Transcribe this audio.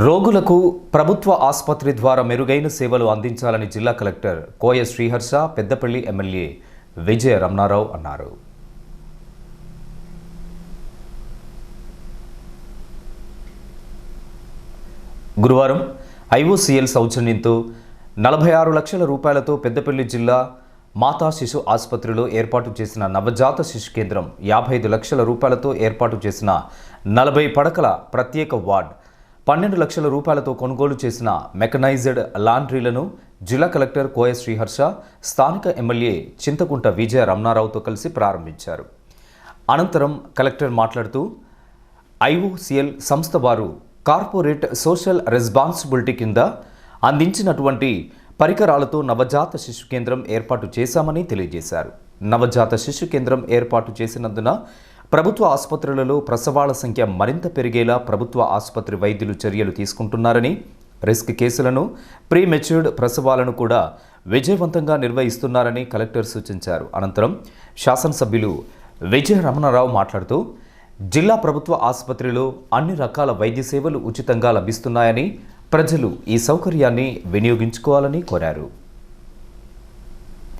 రోగులకు ప్రభుత్వ ఆసుపత్రి ద్వారా మెరుగైన సేవలు అందించాలని జిల్లా కలెక్టర్ కోయ శ్రీహర్ష పెద్దపల్లి ఎమ్మెల్యే విజయ రమణారావు అన్నారు. గురువారం ఐఓసీఎల్ సౌజన్యంతో నలభై ఆరు లక్షల రూపాయలతో పెద్దపల్లి జిల్లా మాతా శిశు ఆసుపత్రిలో ఏర్పాటు చేసిన నవజాత శిశు కేంద్రం యాభై ఐదు లక్షల రూపాయలతో ఏర్పాటు చేసిన నలభై పడకల ప్రత్యేక వార్డ్ పన్నెండు లక్షల రూపాయలతో కొనుగోలు చేసిన మెకనైజ్డ్ లాండ్రీలను జిల్లా కలెక్టర్ కోయ శ్రీహర్ష స్థానిక ఎమ్మెల్యే చింతకుంట విజయ రమణారావుతో కలిసి ప్రారంభించారు. అనంతరం కలెక్టర్ మాట్లాడుతూ ఐఓసిఎల్ సంస్థ వారు కార్పొరేట్ సోషల్ రెస్పాన్సిబిలిటీ కింద అందించినటువంటి పరికరాలతో నవజాత శిశు కేంద్రం ఏర్పాటు చేశామని తెలియజేశారు. నవజాత శిశు కేంద్రం ఏర్పాటు చేసినందున ప్రభుత్వ ఆసుపత్రులలో ప్రసవాల సంఖ్య మరింత పెరిగేలా ప్రభుత్వ ఆసుపత్రి వైద్యులు చర్యలు తీసుకుంటున్నారని రిస్క్ కేసులను ప్రీ మెచ్యూర్డ్ ప్రసవాలను కూడా విజయవంతంగా నిర్వహిస్తున్నారని కలెక్టర్ సూచించారు. అనంతరం శాసనసభ్యులు విజయ రమణారావు మాట్లాడుతూ జిల్లా ప్రభుత్వ ఆసుపత్రిలో అన్ని రకాల వైద్య సేవలు ఉచితంగా లభిస్తున్నాయని ప్రజలు ఈ సౌకర్యాన్ని వినియోగించుకోవాలని కోరారు.